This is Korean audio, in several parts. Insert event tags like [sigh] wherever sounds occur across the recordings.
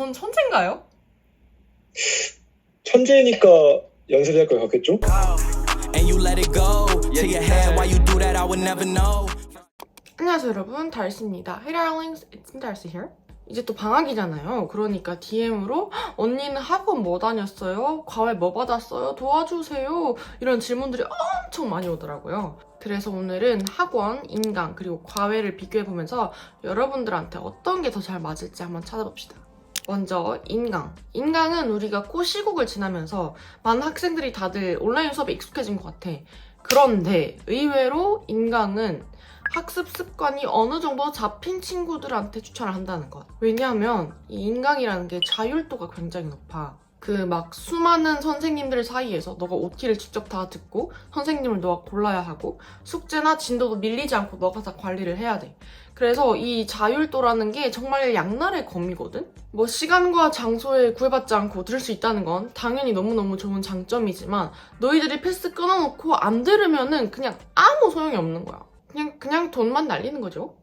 전 천재인가요? 천재니까 연습할 것 같겠죠? and you let it go to your head. Why you do that? I would never know. 안녕하세요 여러분 달씨입니다 Hey darlings, it's Darcy here 이제 또 방학이잖아요 그러니까 DM으로 언니는 학원 뭐 다녔어요? 과외 뭐 받았어요? 도와주세요 이런 질문들이 엄청 많이 오더라고요 그래서 오늘은 학원, 인강, 그리고 과외를 비교해보면서 여러분들한테 어떤 게 더 잘 맞을지 한번 찾아봅시다 먼저 인강. 인강은 우리가 코 시국을 지나면서 많은 학생들이 다들 온라인 수업에 익숙해진 것 같아. 그런데 의외로 인강은 학습 습관이 어느 정도 잡힌 친구들한테 추천을 한다는 것. 왜냐하면 이 인강이라는 게 자율도가 굉장히 높아. 그 막 수많은 선생님들 사이에서 너가 OT를 직접 다 듣고 선생님을 너가 골라야 하고 숙제나 진도도 밀리지 않고 너가 다 관리를 해야 돼. 그래서 이 자율도라는 게 정말 양날의 검이거든? 뭐 시간과 장소에 구애받지 않고 들을 수 있다는 건 당연히 너무너무 좋은 장점이지만 너희들이 패스 끊어놓고 안 들으면은 그냥 아무 소용이 없는 거야. 그냥 그냥 돈만 날리는 거죠.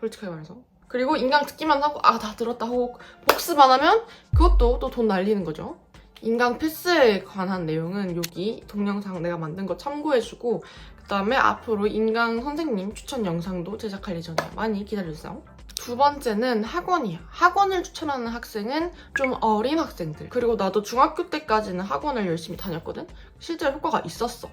솔직하게 말해서. 그리고 인강 듣기만 하고 아 다 들었다 하고 복습 안 하면 그것도 또 돈 날리는 거죠. 인강 패스에 관한 내용은 여기 동영상 내가 만든 거 참고해주고 그 다음에 앞으로 인강 선생님 추천 영상도 제작할 예정이야. 많이 기다려주세요. 두 번째는 학원이야. 학원을 추천하는 학생은 좀 어린 학생들. 그리고 나도 중학교 때까지는 학원을 열심히 다녔거든. 실제로 효과가 있었어.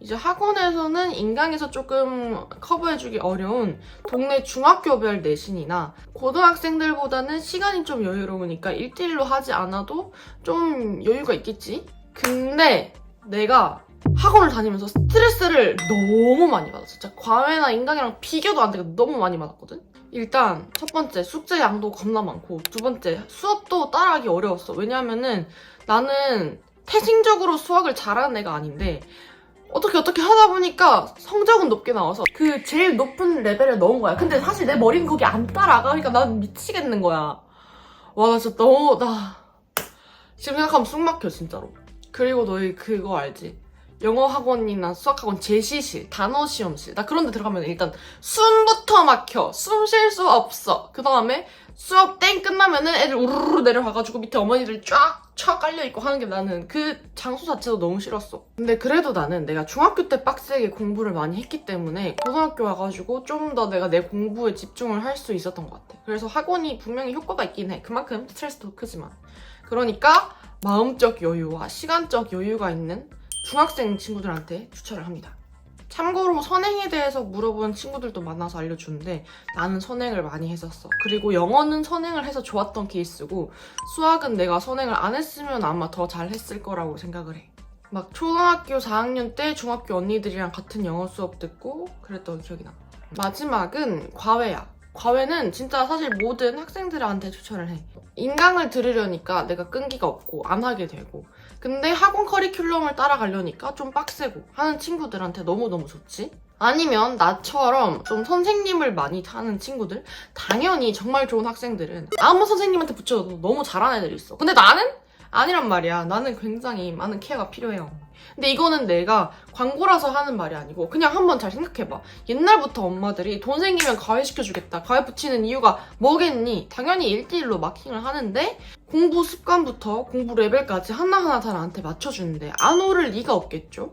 이제 학원에서는 인강에서 조금 커버해주기 어려운 동네 중학교별 내신이나 고등학생들보다는 시간이 좀 여유로우니까 1대1로 하지 않아도 좀 여유가 있겠지? 근데 내가 학원을 다니면서 스트레스를 너무 많이 받았어. 진짜 과외나 인강이랑 비교도 안 되게 너무 많이 받았거든? 일단 첫 번째 숙제 양도 겁나 많고 두 번째 수업도 따라하기 어려웠어. 왜냐하면은 나는 태생적으로 수학을 잘하는 애가 아닌데 어떻게 어떻게 하다 보니까 성적은 높게 나와서 그 제일 높은 레벨에 넣은 거야. 근데 사실 내 머리는 거기 안 따라가. 그러니까 난 미치겠는 거야. 와, 나 진짜 너무, 나. 지금 생각하면 숨 막혀, 진짜로. 그리고 너희 그거 알지? 영어 학원이나 수학 학원 제시실, 단어 시험실. 나 그런 데 들어가면 일단 숨부터 막혀. 숨 쉴 수 없어. 그 다음에 수업 땡 끝나면은 애들 우르르 내려가가지고 밑에 어머니들 쫙, 쫙 깔려있고 하는 게 나는 그 장소 자체도 너무 싫었어. 근데 그래도 나는 내가 중학교 때 빡세게 공부를 많이 했기 때문에 고등학교 와가지고 좀 더 내가 내 공부에 집중을 할 수 있었던 것 같아. 그래서 학원이 분명히 효과가 있긴 해. 그만큼 스트레스도 크지만. 그러니까 마음적 여유와 시간적 여유가 있는 중학생 친구들한테 추천을 합니다. 참고로 선행에 대해서 물어본 친구들도 많아서 알려주는데 나는 선행을 많이 했었어. 그리고 영어는 선행을 해서 좋았던 케이스고 수학은 내가 선행을 안 했으면 아마 더 잘했을 거라고 생각을 해. 막 초등학교 4학년 때 중학교 언니들이랑 같은 영어 수업 듣고 그랬던 기억이 나. 마지막은 과외야. 과외는 진짜 사실 모든 학생들한테 추천을 해. 인강을 들으려니까 내가 끈기가 없고 안 하게 되고 근데 학원 커리큘럼을 따라가려니까 좀 빡세고 하는 친구들한테 너무너무 좋지? 아니면 나처럼 좀 선생님을 많이 타는 친구들? 당연히 정말 좋은 학생들은 아무 선생님한테 붙여도 너무 잘하는 애들이 있어. 근데 나는? 아니란 말이야. 나는 굉장히 많은 케어가 필요해요. 근데 이거는 내가 광고라서 하는 말이 아니고 그냥 한번 잘 생각해봐. 옛날부터 엄마들이 돈 생기면 과외시켜주겠다. 과외 붙이는 이유가 뭐겠니? 당연히 1대1로 마킹을 하는데 공부 습관부터 공부 레벨까지 하나하나 다 나한테 맞춰주는데 안 오를 리가 없겠죠?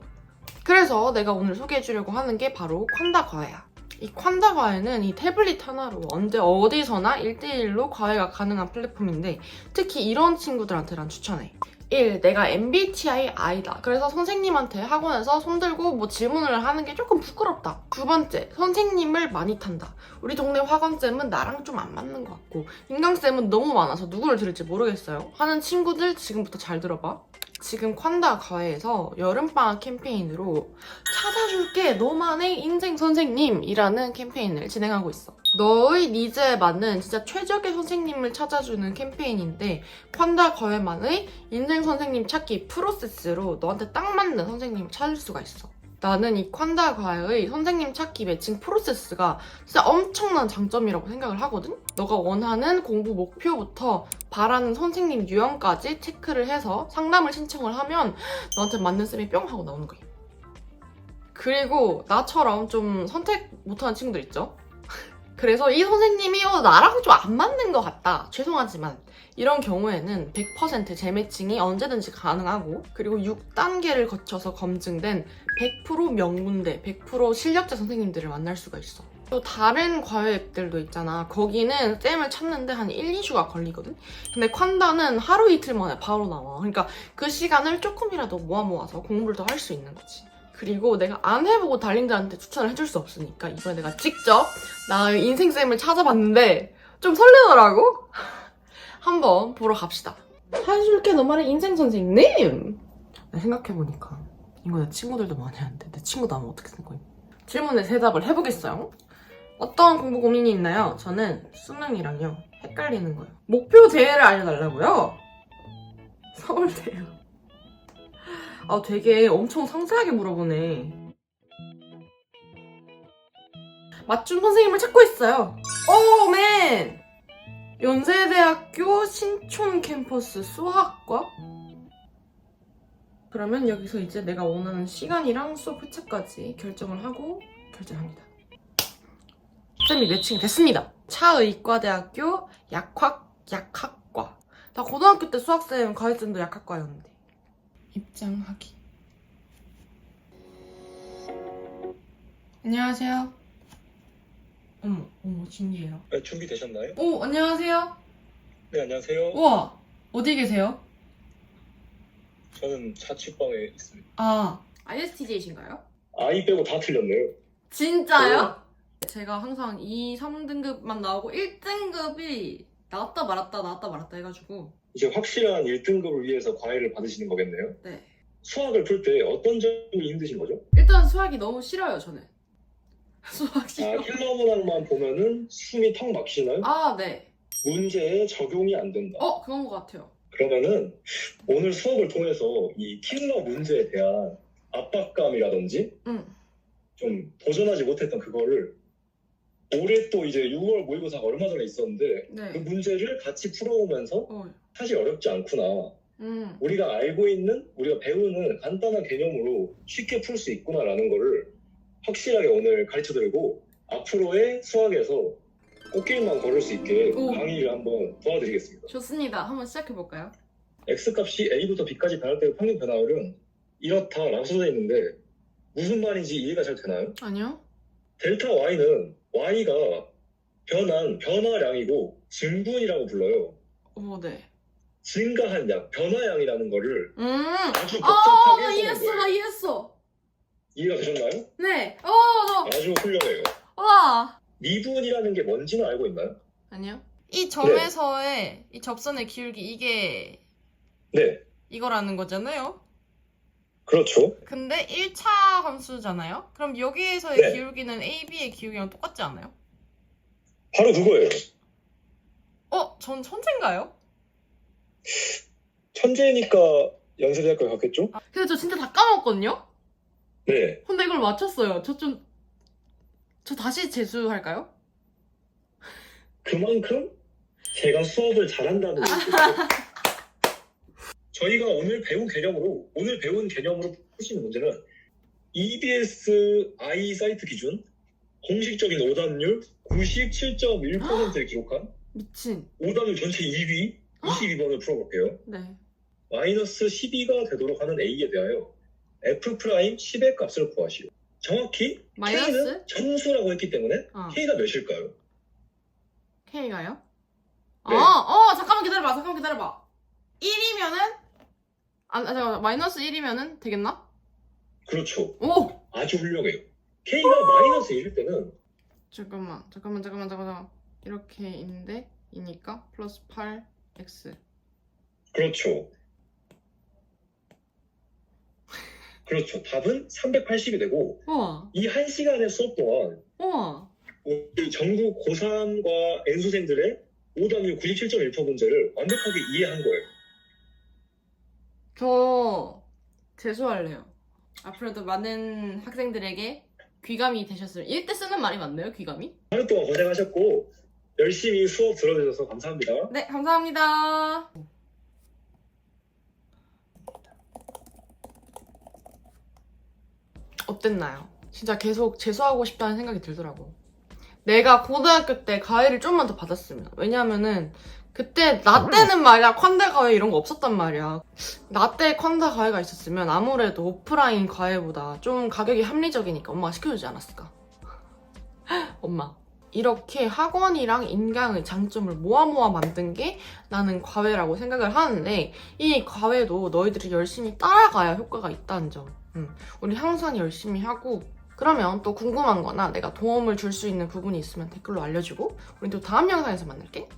그래서 내가 오늘 소개해주려고 하는 게 바로 콴다 과외야. 이 콴다 과외는 이 태블릿 하나로 언제 어디서나 1대1로 과외가 가능한 플랫폼인데 특히 이런 친구들한테 난 추천해. 1. 내가 MBTI I다. 그래서 선생님한테 학원에서 손들고 뭐 질문을 하는 게 조금 부끄럽다. 두 번째, 선생님을 많이 탄다. 우리 동네 화건쌤은 나랑 좀 안 맞는 것 같고 인강쌤은 너무 많아서 누구를 들을지 모르겠어요. 하는 친구들 지금부터 잘 들어봐. 지금 콴다 과외에서 여름방학 캠페인으로 찾아줄게 너만의 인생 선생님이라는 캠페인을 진행하고 있어. 너의 니즈에 맞는 진짜 최적의 선생님을 찾아주는 캠페인인데 콴다 과외만의 인생 선생님 찾기 프로세스로 너한테 딱 맞는 선생님을 찾을 수가 있어. 나는 이 콴다 과외의 선생님 찾기 매칭 프로세스가 진짜 엄청난 장점이라고 생각을 하거든? 너가 원하는 공부 목표부터 바라는 선생님 유형까지 체크를 해서 상담을 신청을 하면 너한테 맞는 쌤이 뿅 하고 나오는 거야. 그리고 나처럼 좀 선택 못하는 친구들 있죠? [laughs] 그래서 이 선생님이 어, 나랑 좀 안 맞는 것 같다. 죄송하지만 이런 경우에는 100% 재매칭이 언제든지 가능하고 그리고 6단계를 거쳐서 검증된 100% 명문대, 100% 실력자 선생님들을 만날 수가 있어. 또 다른 과외들도 있잖아. 거기는 쌤을 찾는데 한 1, 2주가 걸리거든? 근데 콴다는 하루 이틀 만에 바로 나와. 그러니까 그 시간을 조금이라도 모아 모아서 공부를 더 할 수 있는 거지. 그리고 내가 안 해보고 달린들한테 추천을 해줄 수 없으니까 이번에 내가 직접 나의 인생쌤을 찾아봤는데 좀 설레더라고? 한번 보러 갑시다. 한술케 너 말의 인생 선생님! 생각해보니까 이거 내 친구들도 많이 하는데 내 친구도 하면 어떻게 생각해? 질문에 대답을 해보겠어요. 어떤 공부 고민이 있나요? 저는 수능이랑요 헷갈리는 거예요. 목표 대회를 알려달라고요? 서울대요. 아 되게 엄청 상세하게 물어보네. 맞춤 선생님을 찾고 있어요. 오 맨! 연세대학교 신촌 캠퍼스 수학과? 그러면 여기서 이제 내가 원하는 시간이랑 수업 회차까지 결정을 하고 결제합니다. 쌤이 매칭 됐습니다. 차의과대학교 약학 약학과. 나 고등학교 때 수학쌤 과외쌤도 약학과였는데. 입장하기. 안녕하세요. 어머, 어머, 신기해요. 네, 준비되셨나요? 오, 안녕하세요. 네, 안녕하세요. 우와, 어디 계세요? 저는 자취방에 있습니다. 아, ISTJ이신가요? 아이 빼고 다 틀렸네요. 진짜요? 제가 항상 2, 3등급만 나오고 1등급이 나왔다 말았다 나왔다 말았다 해가지고 이제 확실한 1등급을 위해서 과외를 받으시는 거겠네요. 네 수학을 풀 때 어떤 점이 힘드신 거죠? 일단 수학이 너무 싫어요 저는 수학 아, 싫어 킬러 문항만 보면은 숨이 턱 막히나요? 아 네. 문제에 적용이 안 된다. 어 그런 것 같아요 그러면은 오늘 수업을 통해서 이 킬러 문제에 대한 압박감이라든지 응 좀 도전하지 못했던 그거를 올해 또 이제 6월 모의고사가 얼마 전에 있었는데 그 네. 문제를 같이 풀어오면서 어, 사실 어렵지 않구나. 음. 우리가 알고 있는, 우리가 배우는 간단한 개념으로 쉽게 풀 수 있구나라는 거를 확실하게 오늘 가르쳐 드리고 앞으로의 수학에서 꽃길만 걸을 수 있게 오. 강의를 한번 도와드리겠습니다. 좋습니다 한번 시작해볼까요? x값이 a부터 b까지 변할 때의 평균 변화율은 이렇다라고 써져 있는데 무슨 말인지 이해가 잘 되나요? 아니요 델타 y는 y가 변한 변화량이고 증분이라고 불러요. 어네 증가한 양, 변화량이라는 거를 음. 아주 아 복잡하게 나 해석한 이해했어 나 거예요. 이해했어 이해가 되셨나요? 네 어, 아주 훌륭해요. 와 미분이라는 게 뭔지는 알고 있나요? 아니요 이 점에서의 이 접선의 기울기 이게 네, 이거라는 거잖아요 그렇죠. 근데 1차 함수잖아요? 그럼 여기에서의 네. 기울기는 AB의 기울기랑 똑같지 않아요? 바로 그거예요. 어? 전 천재인가요? 천재니까 연세대학교 갔겠죠? 아, 근데 저 진짜 다 까먹었거든요? 네. 근데 이걸 맞췄어요. 저 좀, 저 다시 재수할까요? 그만큼 제가 수업을 잘한다는 [laughs] 얘기죠. 저희가 오늘 배운 개념으로 오늘 배운 개념으로 풀 수 있는 문제는 EBS I 사이트 기준 공식적인 오답률 97.1%를 기록한 미친. 오답률 전체 2위 22번을 풀어볼게요. 네. 마이너스 12가 되도록 하는 A에 대하여 F 프라임 10의 값을 구하시오. 정확히 마이너스? K는 점수라고 했기 때문에 어. K가 몇일까요? K가요? 네. 아, 어, 잠깐만 기다려봐. 잠깐만 기다려봐. 1이면은, 아, 아, 잠깐만. 마이너스 1이면은 되겠나? 그렇죠. 오! 아주 훌륭해요. K가 마이너스 1일 때는 잠깐만, 잠깐만, 잠깐만, 잠깐만. 이렇게 있는데, 이니까 플러스 8x. 그렇죠. 그렇죠. 답은 380이 되고 우와, 이한 시간의 수업 동안 우와. 우리 전국 고3과 N수생들의 오답률 97.1% 문제를 완벽하게 이해한 거예요. 저 재수할래요. 앞으로도 많은 학생들에게 귀감이 되셨을. 이때 쓰는 말이 맞나요? 귀감이? 하루 동안 고생하셨고 열심히 수업 들어주셔서 감사합니다. 네, 감사합니다. 어땠나요? 진짜 계속 재수하고 싶다는 생각이 들더라고. 내가 고등학교 때 과외를 좀만 더 받았으면. 왜냐면은 그때 나 때는 말이야 컨대 과외 이런 거 없었단 말이야. 나때 컨대 과외가 있었으면 아무래도 오프라인 과외보다 좀 가격이 합리적이니까 엄마가 시켜주지 않았을까? [laughs] 엄마. 이렇게 학원이랑 인강의 장점을 모아 모아 만든 게 나는 과외라고 생각을 하는데 이 과외도 너희들이 열심히 따라가야 효과가 있다는 점. 음, 우리 항상 열심히 하고 그러면 또 궁금한 거나 내가 도움을 줄 수 있는 부분이 있으면 댓글로 알려주고 우리 또 다음 영상에서 만날게.